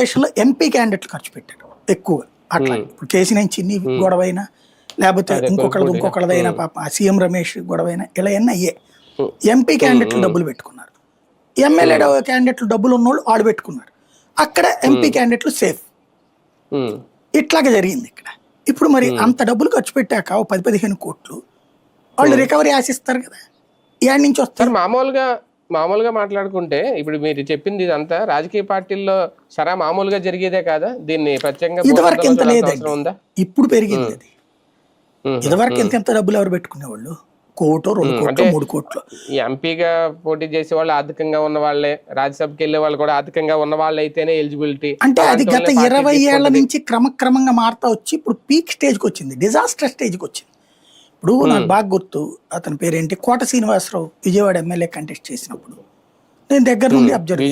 దేశంలో ఎంపీ క్యాండిడేట్లు ఖర్చు పెట్టారు ఎక్కువగా అట్లా. ఇప్పుడు కేసీనేని చిన్ని గొడవైనా లేకపోతే ఇంకొకళ్ళది ఇంకొకళ్ళదైనా పాప సీఎం రమేష్ గొడవైనా ఇలా అన్నీ అయ్యే ఎంపీ క్యాండిడేట్లు డబ్బులు పెట్టుకున్నారు. ఎమ్మెల్యే క్యాండిడేట్లు డబ్బులు ఉన్నోళ్ళు ఆడు పెట్టుకున్నారు. అక్కడ ఎంపీ క్యాండిడేట్లు సేఫ్. ఇట్లాగే జరిగింది ఇక్కడ. ఇప్పుడు మరి అంత డబ్బులు ఖర్చు పెట్టాక పది పదిహేను కోట్లు వాళ్ళు రికవరీ ఆశిస్తారు కదా. ఇయాడి నుంచి వస్తారు మామూలుగా మామూలుగా మాట్లాడుకుంటే ఇప్పుడు మీరు చెప్పింది ఇదంతా రాజకీయ పార్టీల్లో సరా మామూలుగా జరిగేదే కాదా? దీన్ని ప్రత్యేకంగా ఇంత లేదండి. ఉందా? ఇప్పుడు పెరిగింది అది. ఇదివరకు ఎంత ఎంత డబ్బులు ఎవరు పెట్టుకునేవాళ్ళు? కోటో రెండు కోట్లు మూడు కోట్లు. ఎంపీగా పోటీ చేసే వాళ్ళు ఆర్థికంగా ఉన్న వాళ్ళే. రాజ్యసభకి వెళ్ళే వాళ్ళు కూడా ఆర్థికంగా ఉన్న వాళ్ళు అయితేనే ఎలిజిబిలిటీ. అంటే అది గత ఇరవై ఏళ్ళ నుంచి క్రమక్రమంగా మారుతా వచ్చి ఇప్పుడు పీక్ స్టేజ్కి వచ్చింది. డిజాస్టర్ స్టేజ్కి వచ్చింది. ఇప్పుడు నాకు బాగా గుర్తు. అతని పేరేంటి? కోట శ్రీనివాసరావు విజయవాడ ఎమ్మెల్యే కంటెస్ట్ చేసినప్పుడు. నేను దగ్గర నుండి అబ్జర్వ్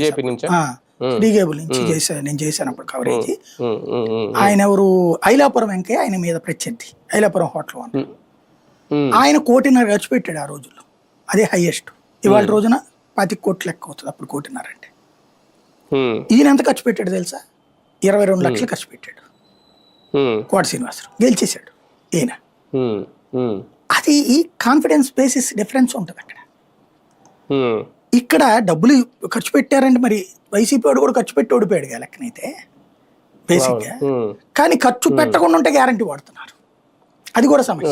డీగేబుల్ నుంచి? చేశాను నేను చేశాను అప్పుడు కవరేజ్ ఆయన ఎవరు? ఐలాపురం వెంకయ్య ఆయన మీద ప్రత్యర్థి. ఐలాపురం హోటల్ అని ఆయన కోటిన్నర ఖర్చు పెట్టాడు ఆ రోజుల్లో. అదే హైయెస్ట్ ఇవాళ రోజున పది కోట్లు లెక్క అవుతుంది అప్పుడు కోటిన్నర అంటే. ఈయన ఎంత ఖర్చు పెట్టాడు తెలుసా? ఇరవై రెండు లక్షలు ఖర్చు పెట్టాడు. కోట శ్రీనివాసరావు గెలిచేశాడు ఈయన. అది ఈ కాన్ఫిడెన్స్ బేసిస్ డిఫరెన్స్ ఉంటుంది అక్కడ. ఇక్కడ డబ్బులు ఖర్చు పెట్టారంటే మరి వైసీపీ వాడు కూడా ఖర్చు పెట్టి ఓడిపోయాడు కదా లెక్కనైతే. బేసిక్గా కానీ ఖర్చు పెట్టకుండా ఉంటే గ్యారంటీ వాడుతున్నారు. అది కూడా సమస్య.